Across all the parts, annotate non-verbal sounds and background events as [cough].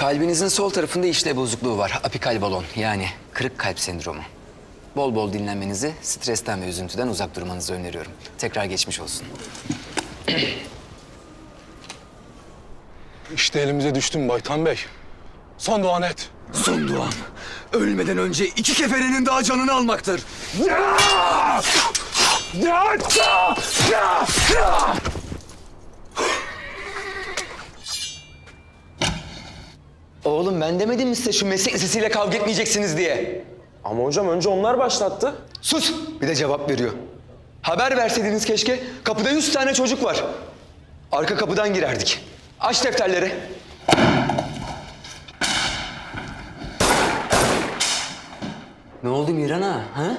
Kalbinizin sol tarafında işlev bozukluğu var. Apikal balon yani kırık kalp sendromu. Bol bol dinlenmenizi, stresten ve üzüntüden uzak durmanızı öneriyorum. Tekrar geçmiş olsun. İşte elimize düştün Baytan Bey. Son duan et. Son duam. Ölmeden önce iki keferenin daha canını almaktır. Oğlum ben demedim mi size şu meslek lisesiyle kavga etmeyeceksiniz diye? Ama hocam önce onlar başlattı. Sus! Bir de cevap veriyor. Haber verseydiniz keşke. Kapıda yüz tane çocuk var. Arka kapıdan girerdik. Aç defterleri. Ne oldu Mirana? Ha?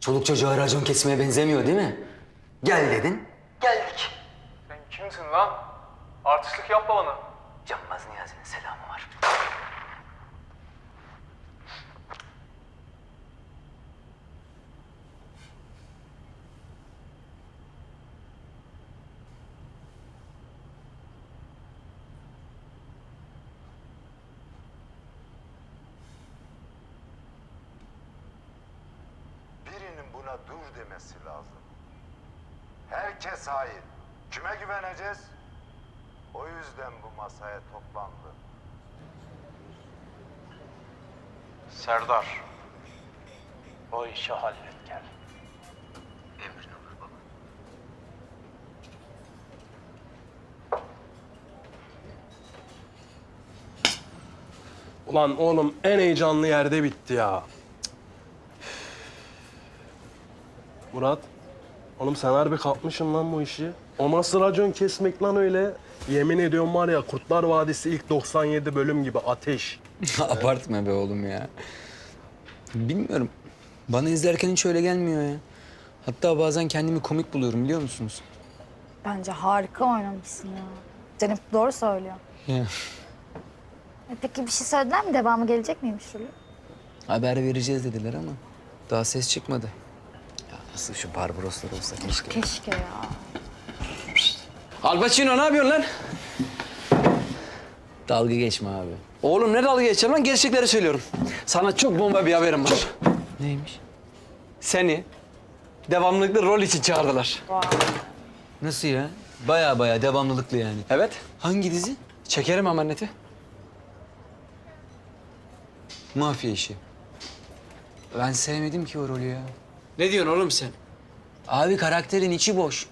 Çoluk çocuğa racon kesmeye benzemiyor değil mi? Gel dedin. Geldik. Sen kimsin lan? Artistlik yapma bana. Dur demesi lazım. Herkes hain. Kime güveneceğiz? O yüzden bu masaya toplandı. Serdar. O işi hallet gel. Emrin olur baba. Ulan oğlum en heyecanlı yerde bitti ya. Murat. Oğlum sen harbi kapmışsın lan bu işi. O nasıl racon kesmek lan öyle? Yemin ediyorum var ya Kurtlar Vadisi ilk 97 bölüm gibi ateş. [laughs] Abartma be oğlum ya. Bilmiyorum. Bana izlerken hiç öyle gelmiyor ya. Hatta bazen kendimi komik buluyorum biliyor musunuz? Bence harika oynamışsın ya. Cenip doğru söylüyor. Ya. E peki bir şey söylediler mi? Devamı gelecek miymiş rolü? Haber vereceğiz dediler ama daha ses çıkmadı. Ya nasıl şu Barbaroslar olsa keşke. Keşke ya. Al Pacino ne yapıyorsun lan? Dalga geçme abi. Oğlum ne dalga geçeceğim lan? Gerçekleri söylüyorum. Sana çok bomba bir haberim var. Neymiş? Seni devamlılıklı rol için çağırdılar. Nasıl ya? Baya baya devamlılıklı yani. Evet. Hangi dizi? Çekerim amaneti. Mafya işi. Ben sevmedim ki o rolü ya. Ne diyorsun oğlum sen? Abi karakterin içi boş.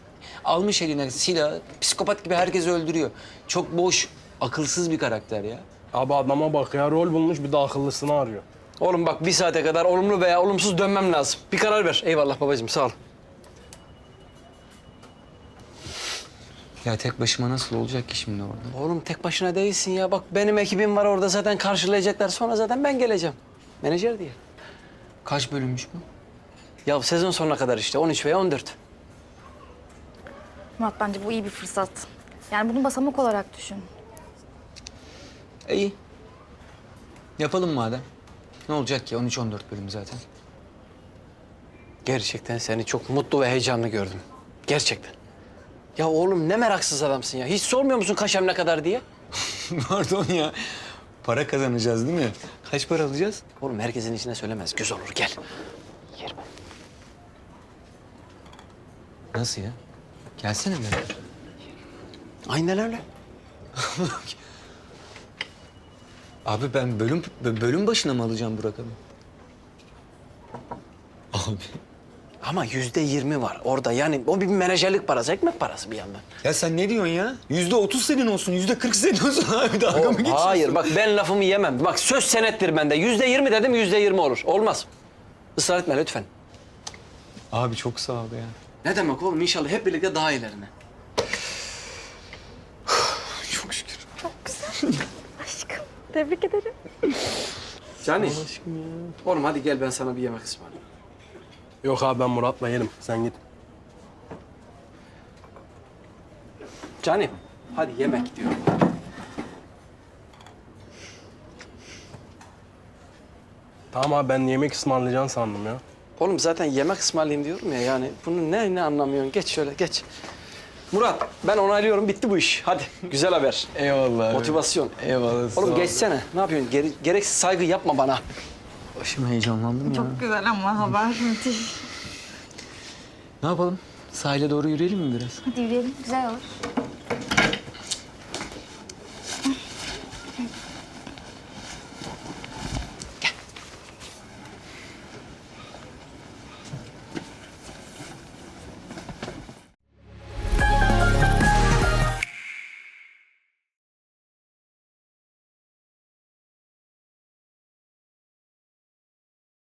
Almış eline silah, psikopat gibi herkesi öldürüyor. Çok boş, akılsız bir karakter ya. Abi adama bak ya rol bulmuş bir de akıllısını arıyor. Oğlum bak bir saate kadar olumlu veya olumsuz dönmem lazım. Bir karar ver. Eyvallah babacığım sağ ol. Ya tek başıma nasıl olacak ki şimdi orada? Oğlum tek başına değilsin ya. Bak benim ekibim var orada zaten karşılayacaklar. Sonra zaten ben geleceğim. Menajer diye. Kaç bölümmüş bu? Ya sezon sonuna kadar işte 13 veya 14. Murat bence bu iyi bir fırsat. Yani bunu basamak olarak düşün. İyi. Yapalım madem. Ne olacak ki? 13-14 bölüm zaten. Gerçekten seni çok mutlu ve heyecanlı gördüm. Gerçekten. Ya oğlum ne meraksız adamsın ya. Hiç sormuyor musun kaşem ne kadar diye? [laughs] Pardon ya. Para kazanacağız değil mi? Kaç para alacağız? Oğlum herkesin içine söylemez. Göz olur gel. Yerim. Nasıl ya? Gelsene be. Aynen öyle. Abi ben bölüm bölüm başına mı alacağım bu rakamı? Abi. Ama yüzde yirmi var orada. Yani o bir menajerlik parası, ekmek parası bir yandan. Ya sen ne diyorsun ya? Yüzde otuz senin olsun, yüzde kırk senin olsun [laughs] abi. Dalga mı geçiyorsun? hayır bak ben lafımı yemem. Bak söz senettir bende. Yüzde yirmi dedim yüzde yirmi olur. Olmaz. Israr etme lütfen. Abi çok sağ ol ya. Ne demek oğlum inşallah hep birlikte daha ilerine. [sighs] Çok şükür. [laughs] Aşkım tebrik ederim. Cani. Oğlum hadi gel ben sana bir yemek ısmarlayayım. Yok abi ben Murat'la yerim. Sen git. Cani hadi yemek diyorum. Tamam abi ben yemek ısmarlayacaksın sandım ya. Oğlum zaten yemek ısmarlayayım diyorum ya yani. Bunu ne ne anlamıyorsun? Geç şöyle geç. Murat ben onaylıyorum bitti bu iş. Hadi güzel haber. Eyvallah Motivasyon. Eyvallah. sağ Oğlum ol. geçsene. Ne yapıyorsun? Gere- gereksiz saygı yapma bana. Başım heyecanlandım ya. Çok güzel ama haber [laughs] müthiş. Ne yapalım? Sahile doğru yürüyelim mi biraz? Hadi yürüyelim güzel olur.